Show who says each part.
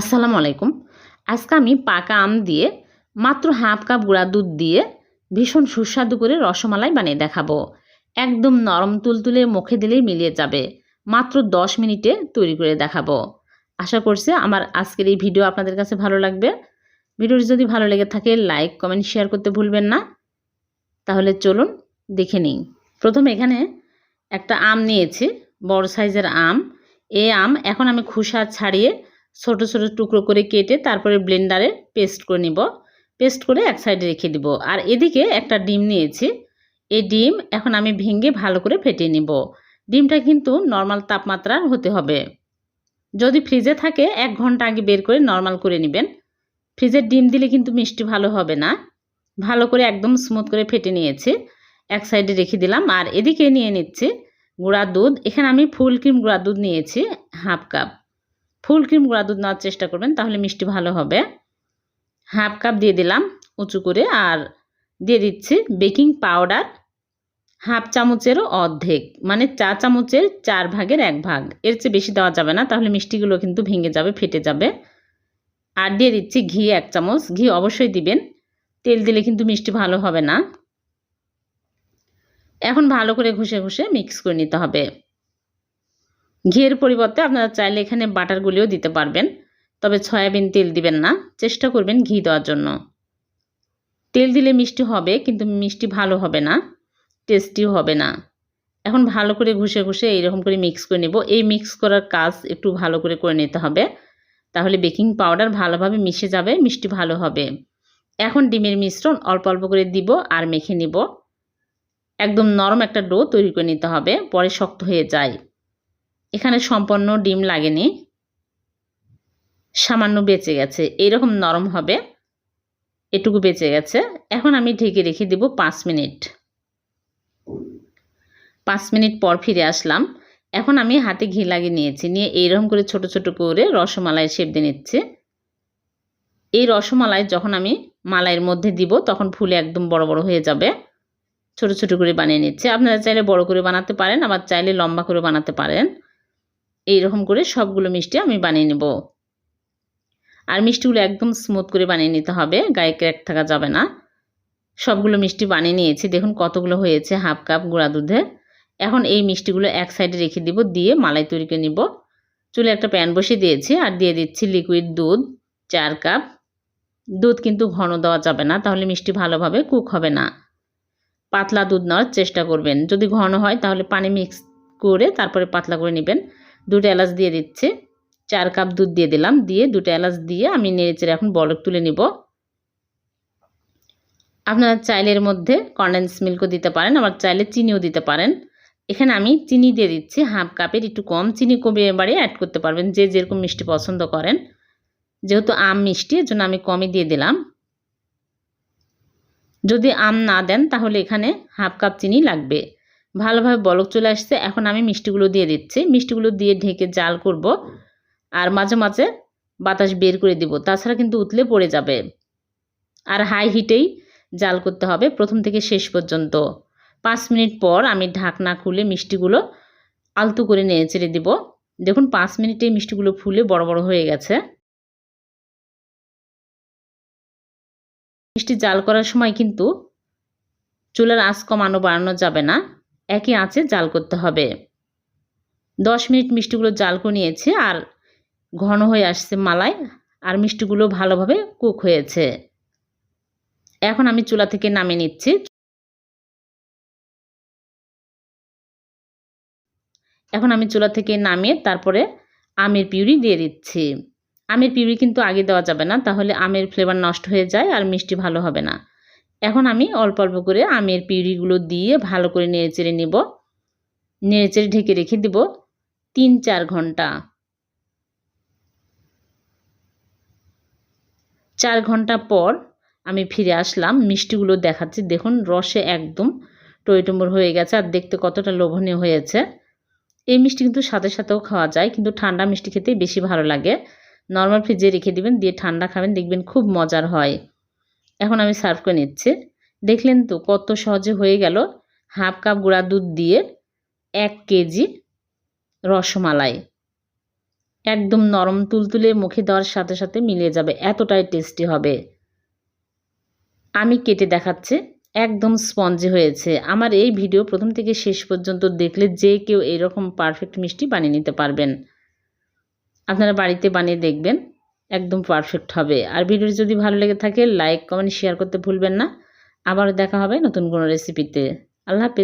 Speaker 1: আসসালামু আলাইকুম। আজকে আমি পাকা আম দিয়ে মাত্র হাফ কাপ গুঁড়া দুধ দিয়ে ভীষণ সুস্বাদু করে রসমালাই বানিয়ে দেখাবো। একদম নরম তুলতুলে মুখে দিলেই মিলিয়ে যাবে। মাত্র দশ মিনিটে তৈরি করে দেখাবো। আশা করছি আমার আজকের এই ভিডিও আপনাদের কাছে ভালো লাগবে। ভিডিওটি যদি ভালো লেগে থাকে, লাইক, কমেন্ট, শেয়ার করতে ভুলবেন না। তাহলে চলুন দেখে নিই। প্রথমে এখানে একটা আম নিয়েছি, বড় সাইজের আম। এ আম এখন আমি খোসা ছাড়িয়ে ছোট ছোট টুকরো করে কেটে তারপরে ব্লেন্ডারে পেস্ট করে নিব। পেস্ট করে এক সাইডে রেখে দিব। আর এদিকে একটা ডিম নিয়েছি। এই ডিম এখন আমি ভেঙে ভালো করে ফেটিয়ে নিব। ডিমটা কিন্তু নর্মাল তাপমাত্রার হতে হবে। যদি ফ্রিজে থাকে, এক ঘণ্টা আগে বের করে নর্মাল করে নেবেন। ফ্রিজের ডিম দিলে কিন্তু মিষ্টি ভালো হবে না। ভালো করে একদম স্মুথ করে ফেটে নিয়েছি। এক সাইডে রেখে দিলাম। আর এদিকে নিয়ে নিচ্ছি গুঁড়া দুধ। এখানে আমি ফুল ক্রিম গুঁড়া দুধ নিয়েছি হাফ কাপ ফুল ক্রিম গুঁড়া দুধ নেওয়ার চেষ্টা করবেন, তাহলে মিষ্টি ভালো হবে। হাফ কাপ দিয়ে দিলাম উঁচু করে, আর দিয়ে দিচ্ছি বেকিং পাউডার হাফ চামচেরও অর্ধেক মানে চা চামচের চার ভাগের এক ভাগ। এর চেয়ে বেশি দেওয়া যাবে না, তাহলে মিষ্টিগুলো কিন্তু ভেঙে যাবে, ফেটে যাবে। আর দিয়ে দিচ্ছি ঘি এক চামচ, ঘি অবশ্যই দিবেন, তেল দিলে কিন্তু মিষ্টি ভালো হবে না। এখন ভালো করে ঘষে ঘষে মিক্স করে নিতে হবে। ঘিয়ের পরিবর্তে আপনারা চাইলে এখানে বাটারগুলিও দিতে পারবেন। তবে সয়াবিন তেল দিবেন না, চেষ্টা করবেন ঘি দেওয়ার জন্য। তেল দিলে মিষ্টি হবে, কিন্তু মিষ্টি ভালো হবে না টেস্টিও হবে না। এখন ভালো করে ঘষে ঘষে এইরকম করে মিক্স করে নেব। এই মিক্স করার কাজ একটু ভালো করে করে নিতে হবে। তাহলে বেকিং পাউডার ভালোভাবে মিশে যাবে, মিষ্টি ভালো হবে। এখন ডিমের মিশ্রণ অল্প অল্প করে দিব আর মেখে নিব। একদম নরম একটা ডো তৈরি করে নিতে হবে, পরে শক্ত হয়ে যায়। এখানে সম্পন্ন ডিম লাগেনি। সামান্য বেঁচে গেছে। এইরকম নরম হবে, এটুকু বেঁচে গেছে। এখন আমি ঢেকে রেখে দিব পাঁচ মিনিট। পাঁচ মিনিট পর ফিরে আসলাম। এখন আমি হাতে ঘি লাগিয়ে নিয়েছি। নিয়ে এইরকম করে ছোট ছোট করে রসমালাই শেপ দিয়ে নিচ্ছি। এই রসমালাই যখন আমি মালাইয়ের মধ্যে দিব, তখন ফুলে একদম বড় বড় হয়ে যাবে। ছোট ছোট করে বানিয়ে নিচ্ছে। আপনারা চাইলে বড় করে বানাতে পারেন, আবার চাইলে লম্বা করে বানাতে পারেন। এই রকম করে সবগুলো মিষ্টি আমি বানিয়ে নেব। আর মিষ্টিগুলো একদম স্মুথ করে বানিয়ে নিতে হবে, গায়ে ক্র্যাক থাকা যাবে না। সবগুলো মিষ্টি বানিয়ে নিয়েছি, দেখুন কতগুলো হয়েছে, হাফ কাপ গুঁড়া দুধে। এখন এই মিষ্টিগুলো এক সাইডে রেখে দিব, দিয়ে মালাই তৈরি করে নিব। চুলে একটা প্যান বসিয়ে দিয়েছি, আর দিয়ে দিচ্ছি লিকুইড দুধ, চার কাপ। দুধ কিন্তু ঘন দেওয়া যাবে না, তাহলে মিষ্টি ভালোভাবে কুক হবে না। পাতলা দুধ নেওয়ার চেষ্টা করবেন, যদি ঘন হয় তাহলে পানি মিক্স করে তারপরে পাতলা করে নেবেন। দুটো এলাচ দিয়ে দিচ্ছে। চার কাপ দুধ দিয়ে দিলাম। দিয়ে দুটো এলাচ দিয়ে আমি নেড়েচেড়ে এখন বলক তুলে নিব। আপনারা চাইলের মধ্যে কন্ডেন্স মিল্কও দিতে পারেন, আবার চাইলে চিনিও দিতে পারেন। এখানে আমি চিনি দিয়ে দিচ্ছি, হাফ কাপের, একটু কম। চিনি কমে এবারে অ্যাড করতে পারবেন, যে যেরকম মিষ্টি পছন্দ করেন। যেহেতু আম মিষ্টি এর জন্য আমি কমই দিয়ে দিলাম। যদি আম না দেন, তাহলে এখানে হাফ কাপ চিনি লাগবে। ভালোভাবে বলক চলে আসছে। এখন আমি মিষ্টিগুলো দিয়ে দিচ্ছি। মিষ্টিগুলো দিয়ে ঢেকে জাল করব আর মাঝে মাঝে বাতাস বের করে দিব। তাছাড়া কিন্তু উতলে পড়ে যাবে। আর হাই হিটেই জাল করতে হবে প্রথম থেকে শেষ পর্যন্ত। পাঁচ মিনিট পর আমি ঢাকনা খুলে মিষ্টিগুলো আলতু করে নিয়ে ছেড়ে দিব। দেখুন, পাঁচ মিনিটে মিষ্টিগুলো ফুলে বড় বড় হয়ে গেছে। মিষ্টি জাল করার সময় কিন্তু চুলার আঁচ কমানো বাড়ানো যাবে না। একই আঁচে জাল করতে হবে। দশ মিনিট মিষ্টিগুলো জাল করে নিয়েছে আর ঘন হয়ে আসছে মালাই আর মিষ্টিগুলো ভালোভাবে কুক হয়েছে। এখন আমি চুলা থেকে নামিয়ে নিচ্ছি। এখন আমি চুলা থেকে নামিয়ে তারপরে আমের পিউরি দিয়ে দিচ্ছি। আমের পিউরি কিন্তু আগে দেওয়া যাবে না, তাহলে আমের ফ্লেভার নষ্ট হয়ে যায় আর মিষ্টি ভালো হবে না। এখন আমি অল্প অল্প করে আমের পিউরিগুলো দিয়ে ভালো করে নেড়েচেড়ে নেব। নেড়েচেড়ে ঢেকে রেখে দেব তিন চার ঘণ্টা। চার ঘণ্টা পর আমি ফিরে আসলাম, মিষ্টিগুলো দেখাচ্ছি। দেখুন, রসে একদম টইটম্বর হয়ে গেছে আর দেখতে কতটা লোভনীয় হয়েছে। এই মিষ্টি কিন্তু সাথে সাথেও খাওয়া যায়, কিন্তু ঠান্ডা মিষ্টি খেতেই বেশি ভালো লাগে। নর্মাল ফ্রিজে রেখে দিবেন, দিয়ে ঠান্ডা খাবেন, দেখবেন খুব মজার হয়। এখন আমি সার্ভ করে নিচ্ছি। দেখলেন তো কত সহজে হয়ে গেল। হাফ কাপ গুঁড়া দুধ দিয়ে এক কেজি রসমালাই। একদম নরম তুলতুলে মুখে দেওয়ার সাথে সাথে মিলিয়ে যাবে। এতটাই টেস্টি হবে। আমি কেটে দেখাচ্ছি। একদম স্পঞ্জি হয়েছে। আমার এই ভিডিও প্রথম থেকে শেষ পর্যন্ত দেখলে যে কেউ এরকম পারফেক্ট মিষ্টি বানিয়ে নিতে পারবেন। আপনারা বাড়িতে বানিয়ে দেখবেন। একদম পারফেক্ট হবে। আর ভিডিওটি যদি ভালো লেগে থাকে লাইক কমেন্ট শেয়ার করতে ভুলবেন না। আবারও দেখা হবে নতুন কোনো রেসিপিতে আল্লাহ হাফেজ।